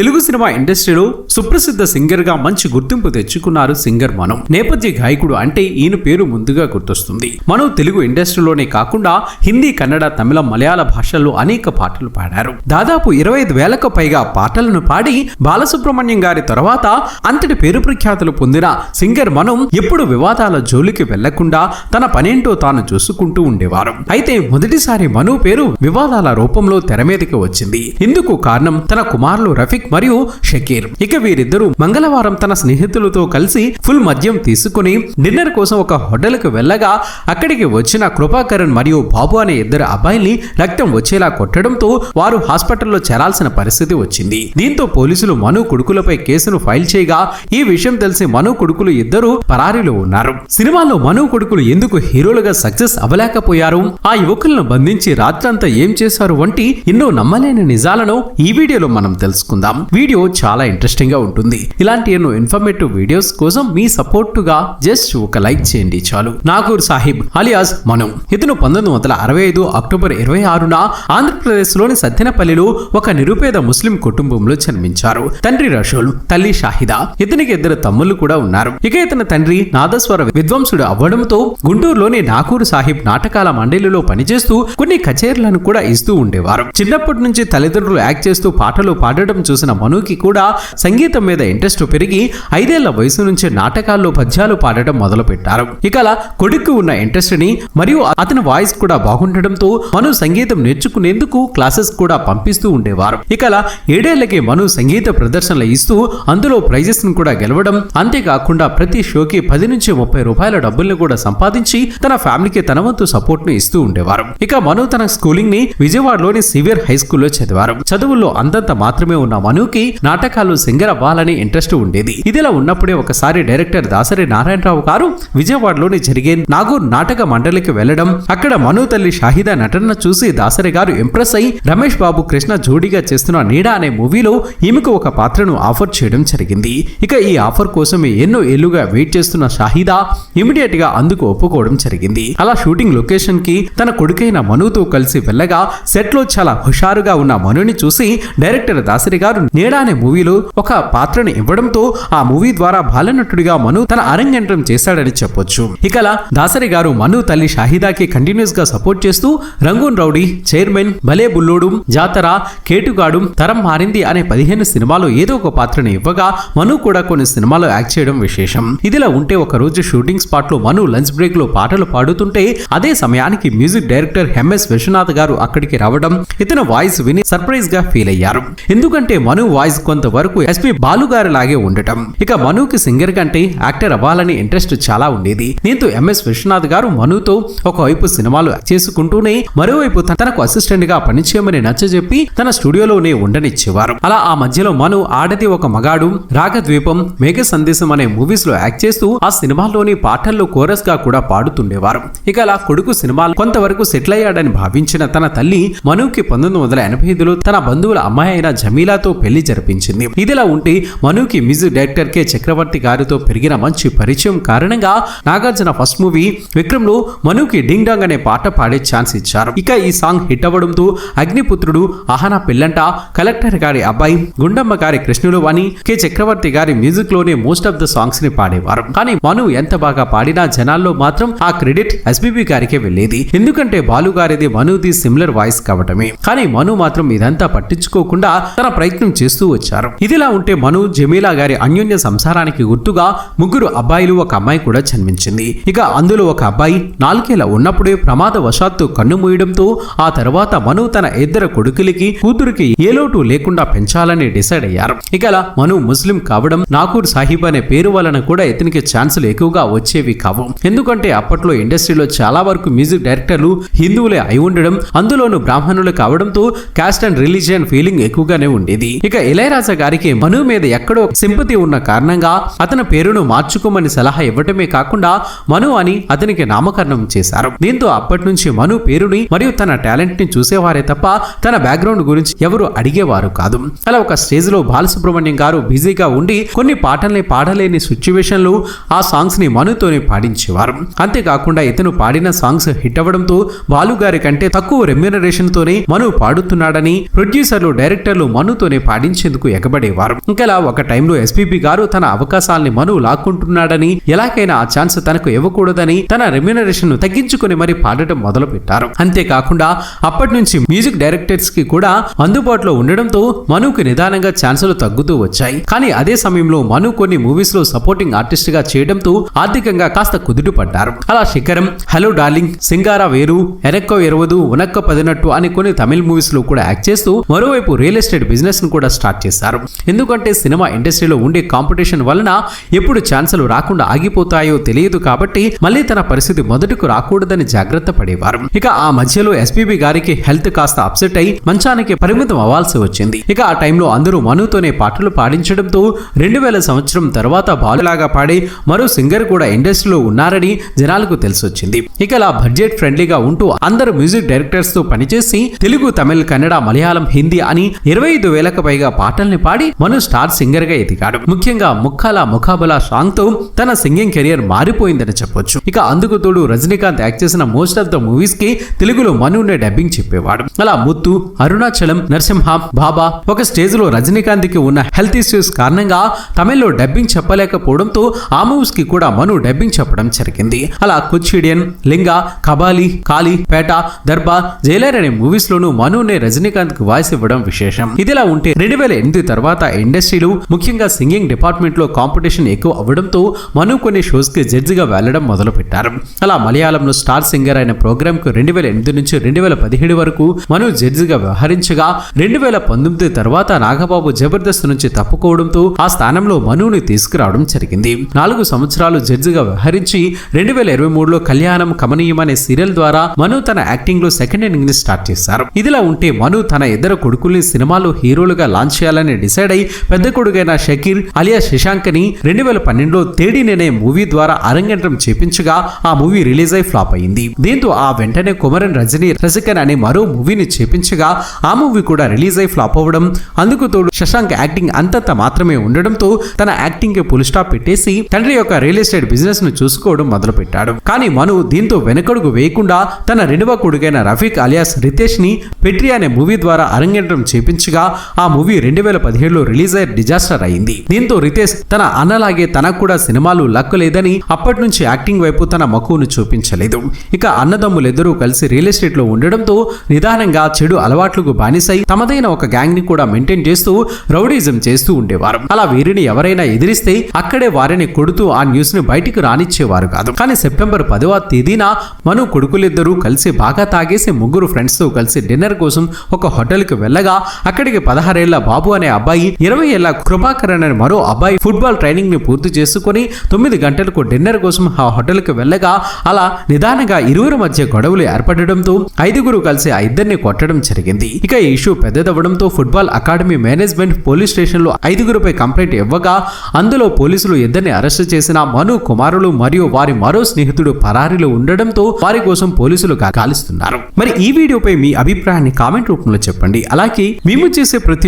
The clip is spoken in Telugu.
తెలుగు సినిమా ఇండస్ట్రీలో సుప్రసిద్ధ సింగర్గా మంచి గుర్తింపు తెచ్చుకున్నారు సింగర్ మనం. నేపథ్య గాయకుడు అంటే ఈయన పేరు ముందుగా గుర్తొస్తుంది. మనం తెలుగు ఇండస్ట్రీలోనే కాకుండా హిందీ కన్నడ తమిళ మలయాళ భాషల్లో అనేక పాటలు పాడారు. దాదాపు ఇరవై ఐదు వేలకు పైగా పాటలను పాడి బాలసుబ్రహ్మణ్యం గారి తర్వాత అంతటి పేరు ప్రఖ్యాతులు పొందిన సింగర్ మనం ఎప్పుడు వివాదాల జోలికి వెళ్ళకుండా తన పనేంటో తాను చూసుకుంటూ ఉండేవారు. అయితే మొదటిసారి మను పేరు వివాదాల రూపంలో తెర మీదకి వచ్చింది. ఇందుకు కారణం తన కుమారులు రఫీక్ మరియు షకీర్. ఇక వీరిద్దరూ మంగళవారం తన స్నేహితులతో కలిసి ఫుల్ మద్యం తీసుకుని డిన్నర్ కోసం ఒక హోటల్కు వెళ్ళగా అక్కడికి వచ్చిన కృపాకరణ్ మరియు బాబు అనే ఇద్దరు అబ్బాయిల్ని రక్తం వచ్చేలా కొట్టడంతో వారు హాస్పిటల్లో చేరాల్సిన పరిస్థితి వచ్చింది. దీంతో పోలీసులు మను కొడుకులపై కేసును ఫైల్ చేయగా ఈ విషయం తెలిసి మను కొడుకులు ఇద్దరు పరారీలో ఉన్నారు. సినిమాలో మను కొడుకులు ఎందుకు హీరోలుగా సక్సెస్ అవ్వలేకపోయారు? ఆ యువకులను బంధించి రాత్రంతా ఏం చేశారు వంటి ఎన్నో నమ్మలేని నిజాలను ఈ వీడియోలో మనం తెలుసుకుందాం. వీడియో చాలా ఇంట్రెస్టింగ్గా ఉంటుంది. ఇలాంటి ఎన్నో ఇన్ఫర్మేటివ్ వీడియోస్ కోసం మీ సపోర్ట్గా జస్ట్ ఒక లైక్ చేయండి చాలు. నాగూర్ సాహిబ్ అలియాస్ మను ఇతను పంతొమ్మిది వందల అరవై ఐదు అక్టోబర్ ఇరవై ఆరున ఆంధ్రప్రదేశ్లోని సత్యనపల్లిలో ఒక నిరుపేద ముస్లిం కుటుంబంలో జన్మించారు. తండ్రి రషోల్ తల్లి షాహిదా. ఇతనికి ఇద్దరు తమ్ముళ్ళు కూడా ఉన్నారు. ఇక ఇతని తండ్రి నాదస్వర విద్వాంసుడు అవ్వడంతో గుంటూరులోని నాకూరు సాహిబ్ నాటకాల మండలిలో పనిచేస్తూ కొన్ని కచేరీలను కూడా ఇస్తూ ఉండేవారు. చిన్నప్పటి నుంచి తల్లిదండ్రులు యాక్ట్ చేస్తూ పాటలు పాడడం చూసిన మనుకి కూడా సంగీతం మీద ఇంట్రెస్ట్ పెరిగి ఐదేళ్ళ వయసు నుంచి నాటకాల్లో పద్యాలు పాడటం మొదలు పెట్టారు ఇక అలా కొడుకు ఉన్న ఇంట్రెస్ట్ని మరియు అతని వాయిస్ కూడా బాగుండటంతో మను సంగీతం నేర్చుకునేందుకు క్లాసెస్ కూడా పంపిస్తూ ఉండేవారు. ఇక అలా ఏడేళ్ళకి మను సంగీత ప్రదర్శనలు ఇస్తూ అందులో ప్రైజెస్ను కూడా గెలవడం అంతేకాకుండా ప్రతి షోకి పది నుంచి ముప్పై రూపాయల డబ్బుల్ని కూడా సంపాదించి తన ఫ్యామిలీకి తన వంతు సపోర్ట్ను ఇస్తూ ఉండేవారు. ఇక మను తన స్కూలింగ్ని విజయవాడలోని సివియర్ హై స్కూల్లో చదివారు. చదువుల్లో అంతంత మాత్రమే ఉన్న మనుకి నాటకాలు సింగర్ అవ్వాలని ఇంట్రెస్ట్ ఉండేది. ఇదిలా ఉన్నప్పుడే ఒకసారి డైరెక్టర్ దాసరి నారాయణరావు గారు విజయవాడలోని జరిగే నాగూర్ నాటక మండలికి వెళ్ళడం అక్కడ మను తల్లి షాహిదా నటన చూసి దాసరి గారు ఇంప్రెస్ అయి రమేష్ బాబు కృష్ణ జోడీగా చేస్తున్న నీడా అనే మూవీలో ఈమెకు ఒక పాత్రను ఆఫర్ చేయడం జరిగింది. ఇక ఈ ఆఫర్ కోసమే ఎన్నో ఏళ్ళుగా వెయిట్ చేస్తున్న షాహిదా ఇమిడియట్గా అందుకు ఒప్పుకోవడం జరిగింది. అలా షూటింగ్ లొకేషన్కి తన కొడుకైన మనుతో కలిసి వెళ్ళగా సెట్లో చాలా హుషారుగా ఉన్న మనుని చూసి డైరెక్టర్ దాసరి గారు నేడా అనే మూవీలో ఒక పాత్రను ఇవ్వడంతో ఆ మూవీ ద్వారా బాలనటుడిగా మను తన అరంగేంట్రం చేశాడని చెప్పొచ్చు. ఇకలా దాసరి గారు మను తల్లి షాహిదాకి కంటిన్యూస్గా సపోర్ట్ చేస్తూ రంగూన్ రౌడీ చైర్మన్ భలే బుల్లోడు జాతర కేటుగాడు తరం మారింది అనే పదిహేను సినిమాలు ఏదో ఒక పాత్రను ఇవ్వగా మను కూడా కొన్ని సినిమాలు యాక్ట్ చేయడం విశేషం. ఇదిలా ఉంటే ఒక రోజు షూటింగ్ స్పాట్లో మను లంచ్ బ్రేక్లో పాటలు పాడుతుంటే అదే సమయానికి మ్యూజిక్ డైరెక్టర్ ఎంఎస్ విశ్వనాథ్ గారు అక్కడికి రావడం ఇతని వాయిస్ విని సర్ప్రైజ్గా ఫీల్ అయ్యారు. ఎందుకంటే మను వాయిస్ కొంతవరకు ఎస్పి బాలుగారి లాగే ఉండటం. ఇక మనుకి సింగర్ కంటే యాక్టర్ అవ్వాలని ఇంట్రెస్ట్ చాలా ఉండేది. దీంతో ఎంఎస్ విశ్వనాథ్ గారు మనుతో ఒకవైపు సినిమాలు చేసుకుంటూనే మరోవైపు తనకు అసిస్టెంట్గా పనిచేయమని నచ్చజెప్పి తన స్టూడియోలోనే ఉండనిచ్చేవారు. అలా ఆ మధ్యలో మను ఆడది ఒక మగాడు రాగద్వీపం మేఘ సందేశం అనే మూవీస్లో యాక్ట్ చేస్తూ ఆ సినిమాలోని పాటల్లో కోరస్గా కూడా పాడుతుండేవారు. ఇక అలా కొడుకు సినిమాలు కొంతవరకు సెటిల్ అయ్యాడని భావించిన తన తల్లి మనుకి పంతొమ్మిది వందల ఎనభై ఐదులో తన బంధువుల అమ్మాయి అయిన జమీలాతో పెళ్ళి జరిపించింది. ఇదిలా ఉంటే మనుకి మ్యూజిక్ డైరెక్టర్ కె. చక్రవర్తి గారితో పెరిగిన మంచి పరిచయం కారణంగా నాగార్జున ఫస్ట్ మూవీ విక్రమ్లో మనుకి డింగ్ డాంగ్ అనే పాట పాడే ఛాన్స్ ఇచ్చారు. ఇక ఈ సాంగ్ హిట్ అవ్వడంతో అగ్నిపుత్రుడు అహన పిల్లంట కలెక్టర్ గారి అబ్బాయి గుండమ్మ గారి కృష్ణులు అని కె. చక్రవర్తి గారి మ్యూజిక్లోనే మోస్ట్ ఆఫ్ ద సాంగ్స్ని పాడేవారు. కానీ మను ఎంత బాగా పాడినా జనాల్లో మాత్రం ఆ క్రెడిట్ ఎస్బిబి గారికే వెళ్ళేది. ఎందుకంటే బాలు గారిది మనుది సిమిలర్ వాయిస్ కావటమే. కానీ మను మాత్రం ఇదంతా పట్టించుకోకుండా తన ప్రయత్నం చేస్తూ వచ్చారు. ఇదిలా ఉంటే మను జమీలా గారి అన్యోన్య సంసారానికి గుర్తుగా ముగ్గురు అబ్బాయిలు ఒక అమ్మాయి కూడా జన్మించింది. ఇక అందులో ఒక అబ్బాయి నాలుగేళ్ళ ఉన్నప్పుడే ప్రమాదవశాత్తు కన్ను మూయడంతో ఆ తర్వాత మను తన ఇద్దరు కొడుకులకి కూతురికి ఏ లోటు లేకుండా పెంచాలని డిసైడ్ అయ్యారు. ఇక అలా మను ముస్లిం కావడం నాగూర్ సాహిబ్ అనే పేరు వలన కూడా ఇతనికి ఛాన్సులు ఎక్కువగా వచ్చేవి కావు. ఎందుకంటే అప్పట్లో ఇండస్ట్రీలో చాలా వరకు మ్యూజిక్ డైరెక్టర్లు హిందువులే అయి ఉండడం అందులోనూ బ్రాహ్మణులు కావడంతో కాస్ట్ అండ్ రిలీజియన్ ఫీలింగ్ ఎక్కువగానే ఉండేది. ఇక ఇళయరాజా గారికి మను మీద ఎక్కడో సింపతి ఉన్న కారణంగా అతని పేరును మార్చుకోమని సలహా ఇవ్వటమే కాకుండా మను అని అతనికి నామకరణం చేశారు. దీంతో అప్పటి నుంచి మను పేరుని మరియు తన టాలెంట్ని చూసేవారే తప్ప తన బ్యాక్గ్రౌండ్ గురించి ఎవరు అడిగేవారు కాదు. అలా ఒక స్టేజ్లో బాలసుబ్రహ్మణ్యం గారు బిజీగా ఉండి కొన్ని పాటల్ని పాడలేని సిచ్యువేషన్లు ఆ సాంగ్స్ని మనుతోనే పాడించేవారు. అంతేకాకుండా ఇతను పాడిన సాంగ్స్ హిట్ అవ్వడంతో బాలు గారి కంటే తక్కువ రెమ్యూనరేషన్ తోనే మను పాడుతున్నాడని ప్రొడ్యూసర్లు డైరెక్టర్లు మనుతోనే పాటించేందుకు ఎగబడేవారు. ఇంకెలా ఒక టైంలో ఎస్పీపీ గారు తన అవకాశాల్ని మను లాక్కుంటున్నాడని ఎలాగైనా ఆ ఛాన్స్ తనకు ఇవ్వకూడదని తన రెమ్యునరేషన్ను తగ్గించుకుని మరి పాడటం మొదలు పెట్టారు అంతేకాకుండా అప్పటి నుంచి మ్యూజిక్ డైరెక్టర్స్కి కూడా అందుబాటులో ఉండడంతో మనుకు నిదానంగా ఛాన్సులు తగ్గుతూ వచ్చాయి. కానీ అదే సమయంలో మను కొన్ని మూవీస్లో సపోర్టింగ్ ఆర్టిస్ట్గా చేయడంతో ఆర్థికంగా కాస్త కుదుట పడ్డారు అలా శిఖరం హలో డార్లింగ్ సింగారా వేరు ఎనక్కో ఎరవదు ఉనక్క పదినట్టు అని కొన్ని తమిళ మూవీస్లో కూడా యాక్ట్ చేస్తూ మరోవైపు రియల్ ఎస్టేట్ బిజినెస్ను కూడా స్టార్ట్ చేశారు. ఎందుకంటే సినిమా ఇండస్ట్రీలో ఉండే కాంపిటీషన్ వలన ఎప్పుడు ఛాన్సులు రాకుండా ఆగిపోతాయో తెలియదు కాబట్టి మళ్ళీ తన పరిస్థితి మొదటకు రాకూడదని జాగ్రత్త పడేవారు. ఇక ఆ మధ్యలో ఎస్పీబీ గారికి హెల్త్ కాస్త అప్సెట్ అయి మంచానికి పరిమితం అవ్వాల్సి వచ్చింది. ఇక ఆ టైంలో అందరూ మనుతోనే పాటలు పాడించడంతో రెండు వేల సంవత్సరం తర్వాత బాలులాగా పాడే మరో సింగర్ కూడా ఇండస్ట్రీలో ఉన్నారని జనాలకు తెలిసొచ్చింది. ఇక అలా బడ్జెట్ ఫ్రెండ్లీగా ఉంటూ అందరు మ్యూజిక్ డైరెక్టర్స్తో పనిచేసి తెలుగు తమిళ్ కన్నడ మలయాళం హిందీ అని ఇరవై ఐదు వేలకు పైగా పాటల్ని పాడి మను స్టార్ సింగర్గా ఎదిగాడు. ముఖ్యంగా ముఖాల ముఖాబల సాంగ్తో తన సింగింగ్ కెరియర్ మారిపోయిందని చెప్పొచ్చు. ఇక అందుకు తోడు రజనీకాంత్ యాక్ట్ చేసిన మోస్ట్ ఆఫ్ ద మూవీస్కి తెలుగులో మనునే డబ్బింగ్ చెప్పేవాడు. అలా ముత్తు అరుణాచలం నరసింహ బాబా ఒక స్టేజ్లో రజనీకాంత్కి ఉన్న హెల్త్ ఇష్యూస్ కారణంగా తమిళ్ళో డబ్బింగ్ చెప్పలేకపోవడంతో ఆ మూవీస్కి కూడా మను డబ్బింగ్ చెప్పడం జరిగింది. అలా కుచ్చిడియన్ లింగ కబాలి కాలి పేట దర్బా జైలర్ అనే మూవీస్ లోను మనునే రజనీకాంత్కి వాయిస్ ఇవ్వడం విశేషం. ఇదిలా ఉంటే రెండు వేల ఎనిమిది తర్వాత ఇండస్ట్రీలో ముఖ్యంగా సింగింగ్ డిపార్ట్మెంట్లో కాంపిటీషన్ ఎక్కువ అవ్వడంతో మను కొన్ని షోస్కి జడ్జిగా వెళ్ళడం మొదలు పెట్టారు అలా మలయాళంలో స్టార్ సింగర్ అయిన ప్రోగ్రామ్కు రెండు వేల ఎనిమిది నుంచి రెండు వేల పదిహేడు వరకు మను జడ్జిగా వ్యవహరించగా రెండు వేల పంతొమ్మిది తర్వాత నాగబాబు జబర్దస్త్ నుంచి తప్పుకోవడంతో ఆ స్థానంలో మనుని తీసుకురావడం జరిగింది. నాలుగు సంవత్సరాలు జడ్జిగా వ్యవహరించి రెండు వేల ఇరవై మూడులో కళ్యాణం కమనీయం అనే సీరియల్ ద్వారా మను తన యాక్టింగ్లో సెకండ్ ఇన్నింగ్ని స్టార్ట్ చేశారు. ఇదిలా ఉంటే మను తన ఇద్దరు కొడుకుల్ని సినిమాలో హీరోలుగా లాంచ్ చేయాలని డిసైడ్ అయి పెద్ద కొడుకైన షకీర్ అలియా శశాంక్ని రెండు వేల పన్నెండులో తేడి నేనే మూవీ ద్వారా అరంగేట్రం చేపించగా ఆ మూవీ రిలీజ్ అయి ఫ్లాప్ అయింది దీంతో ఆ వెంటనే కుమరన్ రజనీ రసికన్ అనే మరో మూవీని చేపించగా ఆ మూవీ కూడా రిలీజ్ అయి ఫ్లాప్ అవ్వడం. అందుకు తోడు శశాంక్ యాక్టింగ్ అంతంత మాత్రమే ఉండడంతో తన యాక్టింగ్కి పుల్ స్టాప్ పెట్టేసి తండ్రి యొక్క రియల్ ఎస్టేట్ బిజినెస్ను చూసుకోవడం మొదలు పెట్టాడు కానీ మను దీంతో వెనకడుగు వేయకుండా తన రెండవ కొడుకైన రఫీక్ అలియాస్ రితేష్ని పెట్రి అనే మూవీ ద్వారా అరంగేట్రం చేపించగా ఆ మూవీ రెండు వేల పదిహేడులో రిలీజ్ అయ్యే డిజాస్టర్ అయింది. దీంతో రితేష్ తన అన్నలాగే తనకు కూడా సినిమాలు లక్కు లేదని అప్పటి నుంచి యాక్టింగ్ వైపు తన మక్కువను చూపించలేదు. ఇక అన్నదమ్ములిద్దరూ కలిసి రియల్ ఎస్టేట్లో ఉండడంతో నిదానంగా చెడు అలవాట్లకు బానిసై తమదైన ఒక గ్యాంగ్ని కూడా మెయింటైన్ చేస్తూ రౌడీజం చేస్తూ ఉండేవారు. అలా వీరిని ఎవరైనా ఎదిరిస్తే అక్కడే వారిని కొడుతూ ఆ న్యూస్ని బయటికి రానిచ్చేవారు కాదు. కానీ సెప్టెంబర్ పదవ తేదీన మను కొడుకులిద్దరూ కలిసి బాగా తాగేసి ముగ్గురు ఫ్రెండ్స్తో కలిసి డిన్నర్ కోసం ఒక హోటల్కి వెళ్ళగా అక్కడికి పదహారు ఆరేళ్ళ బాబు అనే అబ్బాయి ఇరవై ఏళ్ళ కృపాకరణ్ అనే మరో అబ్బాయి ఫుట్బాల్ ట్రైనింగ్ని పూర్తి చేసుకుని తొమ్మిది గంటలకు డిన్నర్ కోసం ఆ హోటల్కి వెళ్ళగా అలా నిదానంగా ఇరువురు మధ్య గొడవలు ఏర్పడడంతో ఐదుగురు కలిసి ఆ ఇద్దరిని కొట్టడం జరిగింది. ఇక ఈ ఇష్యూ పెద్దదవ్వడంతో ఫుట్బాల్ అకాడమీ మేనేజ్మెంట్ పోలీస్ స్టేషన్లో ఐదుగురుపై కంప్లైంట్ ఇవ్వగా అందులో పోలీసులు ఇద్దరిని అరెస్ట్ చేసిన మను కుమారులు మరియు వారి మరో స్నేహితుడు పరారీలో ఉండడంతో వారి కోసం పోలీసులు గాలిస్తున్నారు. మరి ఈ వీడియోపై మీ అభిప్రాయాన్ని కామెంట్ రూపంలో చెప్పండి. అలాగే మేము చేసే ప్రతి